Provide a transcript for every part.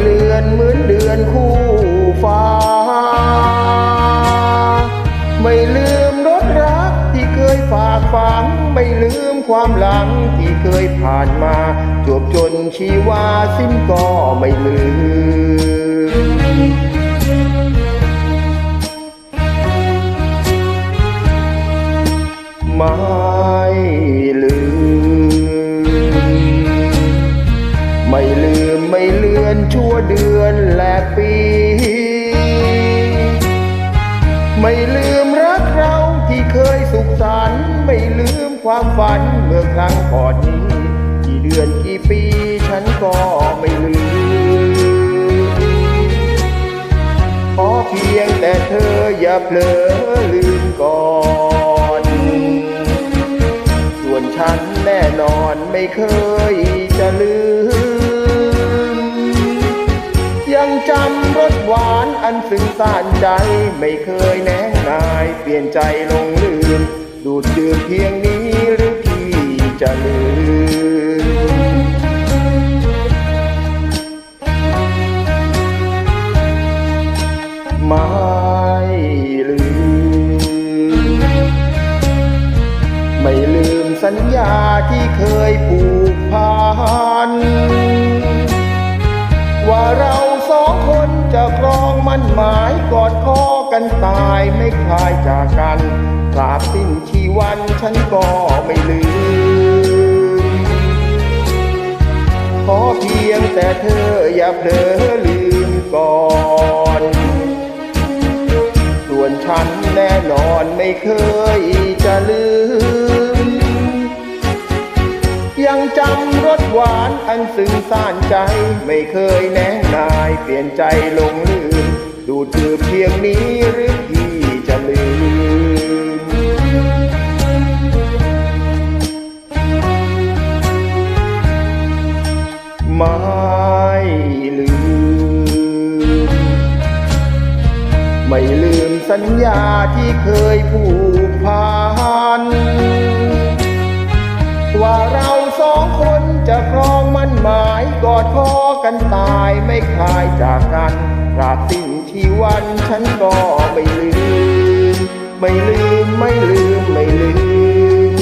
เลือนเหมือนเดือนคู่ฟ้า ไม่ลืมรถรักที่เคยฝากฝัง ไม่ลืมความหลังที่เคยผ่านมา จวบจนชีวาสิ้นก็ไม่ลืมไม่ลืมไม่ลืม ไม่เลือนชั่วเดือนและปี ไม่ลืมรักเราที่เคยสุขสันต์ไม่ลืมความฝันเมื่อครั้งก่อนนี้ กี่เดือนกี่ปีฉันก็ไม่ลืมขอเพียงแต่เธออย่าเผลอลืมก่อนส่วนฉันแน่นอนไม่เคยจะลืม รสหวานอันซึ้งซานใจ ไม่เคยแนงนาย เปลี่ยนใจลงลืม ดูดดื่มเพียงนี้หรือพี่จะลืมไม่ลืม ไม่ลืมสัญญาที่เคยผูกพันว่าเรา มันหมายกอดคอกันตายไม่คลายจากกันตราบสิ้นชีวันฉันก็ไม่ลืม ขอเพียงแต่เธออย่าเผลอลืมก่อน ส่วนฉันแน่นอนไม่เคยจะลืม ยังจำรสหวานอันซึ้งซ่านใจ ไม่เคยแน่นายเปลี่ยนใจลงลืม ดูดดื่มเพียงนี้หรือพี่จะลืม ไม่ลืม ไม่ลืมสัญญาที่เคยผูกพัน ว่าเราสองคนจะครองมันหมายกอดคอกันตายไม่คลายจากกันตราบสิ้น ที่วันฉันก็ไม่ลืม ไม่ลืม ไม่ลืม ไม่ลืม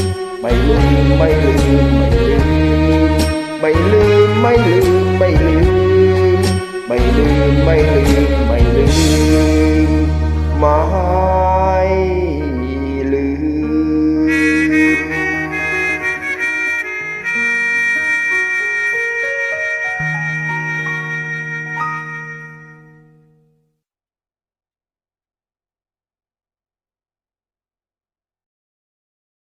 ไม่ลืม ไม่ลืม ไม่ลืม ไม่ลืม ไม่ลืม ไม่ลืม ไม่ลืม ไม่ลืมไม่ลืมไม่